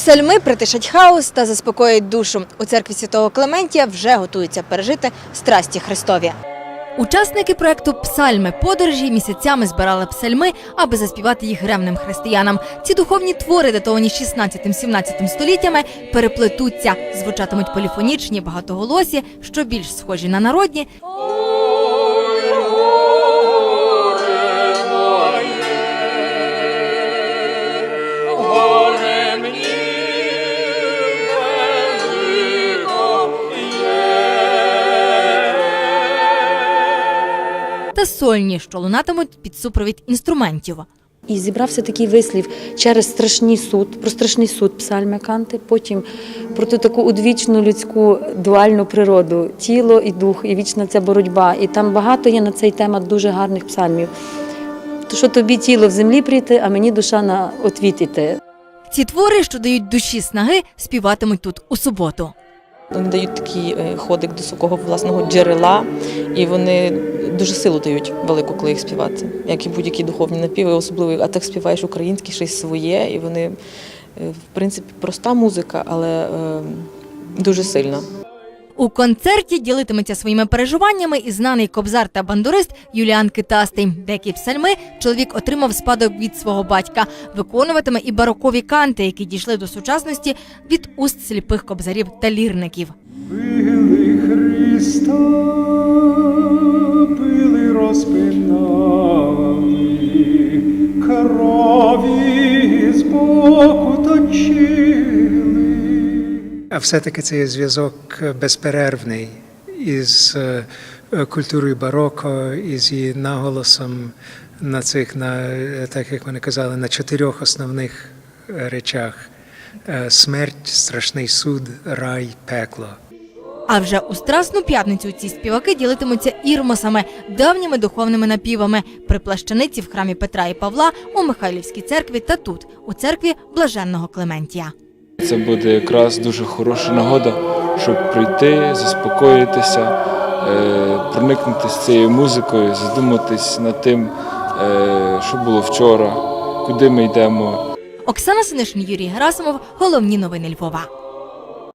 Псальми притишать хаос та заспокоїть душу. У церкві святого Клементія вже готуються пережити страсті Христові. Учасники проекту Псальми подорожі місяцями збирали псальми, аби заспівати їх ревним християнам. Ці духовні твори, датовані 16-17 століттями, переплетуться, звучатимуть поліфонічні, багатоголосі, що більш схожі на народні, та сольні, що лунатимуть під супровід інструментів. І зібрався такий вислів через страшний суд, про страшний суд псальми Канти, потім про ту таку одвічну людську дуальну природу, тіло і дух, і вічна ця боротьба. І там багато є на цей тема дуже гарних псальмів. То що тобі тіло в землі прийти, а мені душа на отвіт іти. Ці твори, що дають душі снаги, співатимуть тут у суботу. Вони дають такий е, ходик до свого власного джерела, і вони дуже силу дають велику, коли їх співати, як і будь-які духовні напіви, особливо, а так співаєш українське, щось своє, і вони, е, в принципі, проста музика, але е, дуже сильна. У концерті ділитиметься своїми переживаннями і знаний кобзар та бандурист Юліан Китастий. Деякі псальми чоловік отримав спадок від свого батька, виконуватиме і барокові канти, які дійшли до сучасності від уст сліпих кобзарів та лірників. Крові точили. А все-таки це є зв'язок безперервний із е, культурою бароко, із її наголосом на цих, на, е, так як вони казали, на чотирьох основних е, речах: Е, смерть, страшний суд, рай, пекло. А вже у Страсну п'ятницю ці співаки ділитимуться ірмосами, давніми духовними напівами при плащаниці в храмі Петра і Павла у Михайлівській церкві та тут, у церкві Блаженного Клементія. Це буде якраз дуже хороша нагода, щоб прийти, заспокоїтися, е, проникнутися цією музикою, задуматись над тим, е, що було вчора, куди ми йдемо. Оксана Синишин, Юрій Герасимов. Головні новини Львова.